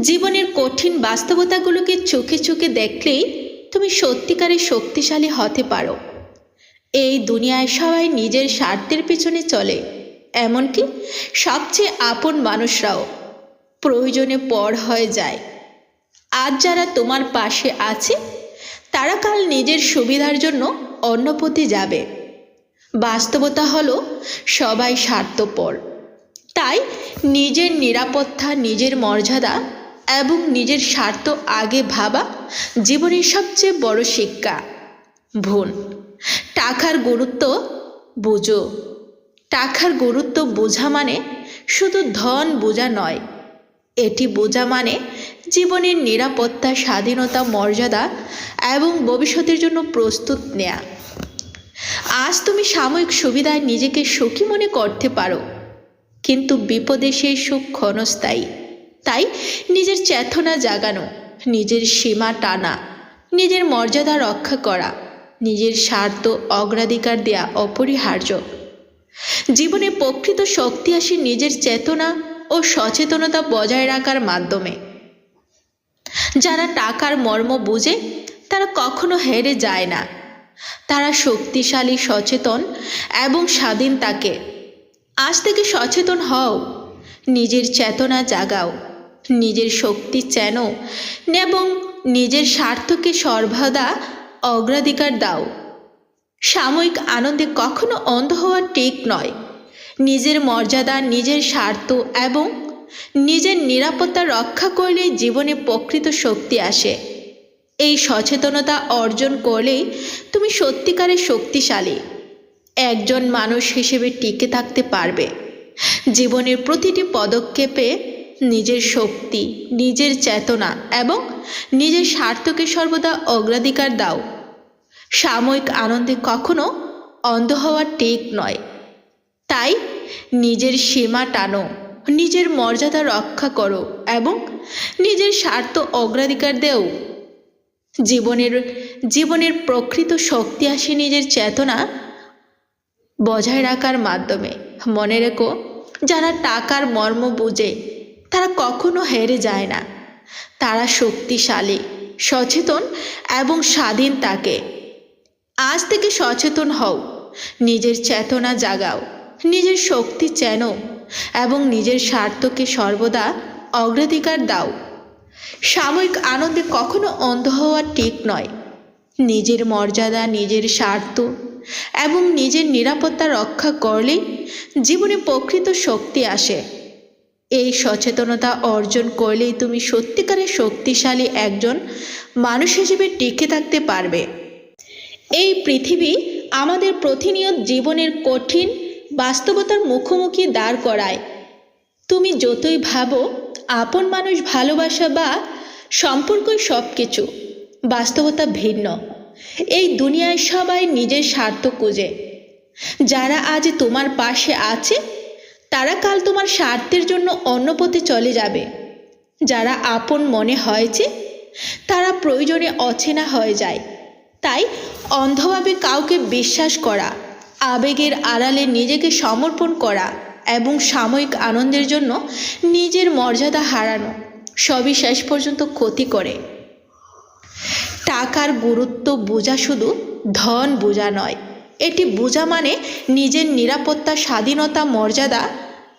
জীবনের কঠিন বাস্তবতাগুলোকে চোখে চোখে দেখলেই তুমি সত্যিকারের শক্তিশালী হতে পারো। এই দুনিয়ায় সবাই নিজের স্বার্থের পেছনে চলে, এমনকি সবচেয়ে আপন মানুষরাও। প্রয়োজনে পর হয়ে যায়। আজ যারা তোমার পাশে আছে, তারা কাল নিজের সুবিধার জন্য অন্য পথে যাবে। বাস্তবতা হলো সবাই স্বার্থপর। তাই নিজের নিরাপত্তা, নিজের মর্যাদা এবং নিজের স্বার্থ আগে ভাবা জীবনের সবচেয়ে বড় শিক্ষা। ভুল। টাকার গুরুত্ব বুঝো। টাকার গুরুত্ব বোঝা মানে শুধু ধন বোঝা নয়। এটি বোঝা মানে জীবনের নিরাপত্তা, স্বাধীনতা, মর্যাদা এবং ভবিষ্যতের জন্য প্রস্তুত নেয়া। আজ তুমি সাময়িক সুবিধায় নিজেকে সুখী মনে করতে পারো, কিন্তু বিপদে সেই সুখ ক্ষণস্থায়ী। তাই নিজের চেতনা জাগানো, নিজের সীমা টানা, নিজের মর্যাদা রক্ষা করা, নিজের স্বার্থ অগ্রাধিকার দেয়া অপরিহার্য। জীবনে প্রকৃত শক্তি আসে নিজের চেতনা ও সচেতনতা বজায় রাখার মাধ্যমে। যারা টাকার মর্ম বুঝে, তারা কখনো হেরে যায় না। তারা শক্তিশালী, সচেতন এবং স্বাধীন থাকে আজ থেকে সচেতন হও, নিজের চেতনা জাগাও। নিজের শক্তি চেনো এবং নিজের স্বার্থকে সর্বদা অগ্রাধিকার দাও। সাময়িক আনন্দে কখনো অন্ধ হওয়া ঠিক নয়। নিজের মর্যাদা, নিজের স্বার্থ এবং নিজের নিরাপত্তা রক্ষা করলেই জীবনে প্রকৃত শক্তি আসে। এই সচেতনতা অর্জন করলেই তুমি সত্যিকারের শক্তিশালী। একজন মানুষ হিসেবে টিকে থাকতে পারবে। জীবনের প্রতিটি পদক্ষেপে নিজের শক্তি, নিজের চেতনা এবং নিজের স্বার্থকে সর্বদা অগ্রাধিকার দাও। সাময়িক আনন্দে কখনো অন্ধ হওয়া ঠিক নয়। তাই নিজের সীমা টানো, নিজের মর্যাদা রক্ষা করো এবং নিজের স্বার্থ অগ্রাধিকার দেও। জীবনের জীবনের প্রকৃত শক্তি আসে নিজের চেতনা বজায় রাখার মাধ্যমে। মনে রেখো, যারা টাকার মর্ম বুঝে তারা কখনো হেরে যায় না। তারা শক্তিশালী, সচেতন এবং স্বাধীন থাকে আজ থেকে সচেতন হও। নিজের চেতনা জাগাও। নিজের শক্তি চেনো এবং নিজের স্বার্থকে সর্বদা অগ্রাধিকার দাও। সাময়িক আনন্দে কখনো অন্ধ হওয়া ঠিক নয়। নিজের মর্যাদা, নিজের স্বার্থ এবং নিজের নিরাপত্তা রক্ষা করলেই জীবনে প্রকৃত শক্তি আসে। এই সচেতনতা অর্জন করলেই তুমি সত্যিকারের শক্তিশালী একজন মানুষ হিসেবে টিকে থাকতে পারবে। এই পৃথিবী আমাদের প্রতিনিয়ত জীবনের কঠিন বাস্তবতার মুখোমুখি দাঁড় করায়। তুমি যতই ভাবো, আপন মানুষ ভালোবাসা বা সম্পর্কই সব কিছু বাস্তবতা ভিন্ন। এই দুনিয়ায় সবাই নিজের স্বার্থ খুঁজে। যারা আজ তোমার পাশে আছে তারা কাল তোমার স্বার্থের জন্য অন্য পথে চলে যাবে। যারা আপন মনে হয়েছে তারা প্রয়োজনে অচেনা হয়ে যায়। তাই অন্ধভাবে কাউকে বিশ্বাস করা, আবেগের আড়ালে নিজেকে সমর্পণ করা এবং সাময়িক আনন্দের জন্য নিজের মর্যাদা হারানো সবই শেষ পর্যন্ত ক্ষতি করে। টাকার গুরুত্ব বোঝা শুধু ধন বোঝা নয়, এটি বোঝা মানে নিজের নিরাপত্তা, স্বাধীনতা, মর্যাদা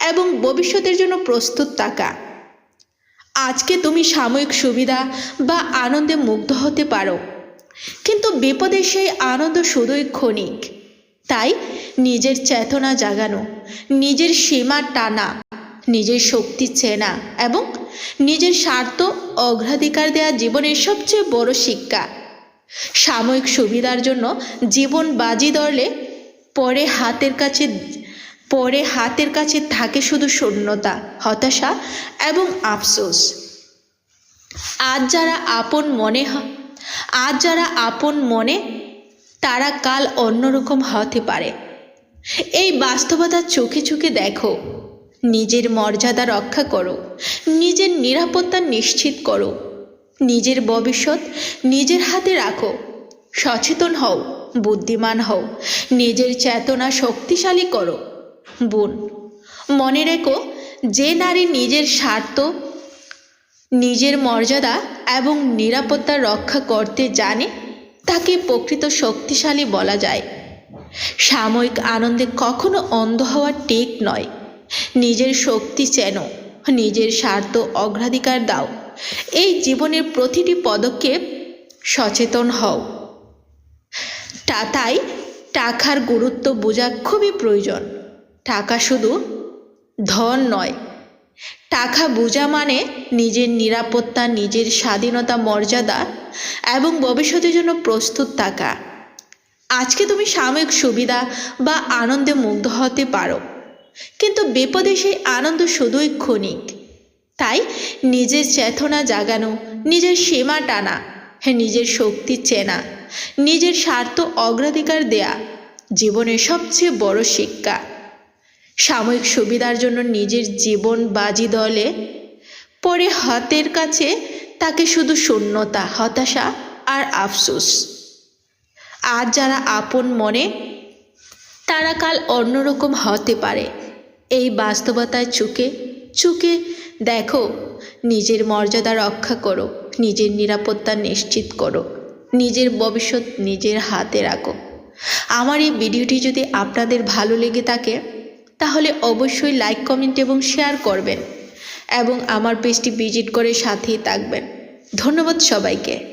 এবং ভবিষ্যতের জন্য প্রস্তুত থাকা। আজকে তুমি সাময়িক সুবিধা বা আনন্দে মুগ্ধ হতে পারো। কিন্তু বিপদে সেই আনন্দ শুধুই ক্ষণিক। তাই নিজের চেতনা জাগানো, নিজের সীমা টানা, নিজের শক্তি চেনা এবং নিজের স্বার্থ অগ্রাধিকার দেওয়া জীবনের সবচেয়ে বড় শিক্ষা। সাময়িক সুবিধার জন্য জীবন বাজি ধরলে পরে হাতের কাছে পরে হাতের কাছে থাকে শুধু শূন্যতা, হতাশা এবং আফসোস। আজ যারা আপন মনে আজ যারা আপন মনে, তারা কাল অন্যরকম হতে পারে। এই বাস্তবতা চোখে চোখে দেখো। নিজের মর্যাদা রক্ষা করো। নিজের নিরাপত্তা নিশ্চিত করো। নিজের ভবিষ্যৎ নিজের হাতে রাখো। সচেতন হও, বুদ্ধিমান হও। নিজের চেতনা শক্তিশালী করো। বোন, মনে রেখো যে নারী নিজের স্বার্থ, নিজের মর্যাদা এবং নিরাপত্তা রক্ষা করতে জানে, তাকে প্রকৃত শক্তিশালী বলা যায়। সাময়িক আনন্দে কখনো অন্ধ হওয়া ঠিক নয়। নিজের শক্তি চেন, নিজের স্বার্থ অগ্রাধিকার দাও। এই জীবনের প্রতিটি পদক্ষেপ সচেতন হও। তাই টাকার গুরুত্ব বোঝা খুবই প্রয়োজন। টাকা শুধু ধন নয়। টাকা বোঝা মানে নিজের নিরাপত্তা, নিজের স্বাধীনতা, মর্যাদা এবং ভবিষ্যতের জন্য প্রস্তুত থাকা। আজকে তুমি সাময়িক সুবিধা বা আনন্দে মুগ্ধ হতে পারো। কিন্তু বিপদে সেই আনন্দ শুধুই ক্ষণিক। তাই নিজের চেতনা জাগানো, নিজের সীমা টানা, নিজের শক্তি চেনা, নিজের স্বার্থ অগ্রাধিকার দেয়া জীবনের সবচেয়ে বড় শিক্ষা। সাময়িক সুবিধার জন্য নিজের জীবন বাজি দলে পরে হাতের কাছে তাকে শুধু শূন্যতা, হতাশা আর আফসোস। আজ যারা আপন মনে, তারা কাল অন্যরকম হতে পারে। এই বাস্তবতায় চুকে চুকে দেখো, নিজের মর্যাদা রক্ষা করো, নিজের নিরাপত্তা নিশ্চিত করো, নিজের ভবিষ্যৎ নিজের হাতে রাখো। আমার এই ভিডিওটি যদি আপনাদের ভালো লেগে থাকে তাহলে অবশ্যই লাইক, কমেন্ট এবং শেয়ার করবেন। এবং আমার পেজটি ভিজিট করে সাথেই থাকবেন। ধন্যবাদ সবাইকে।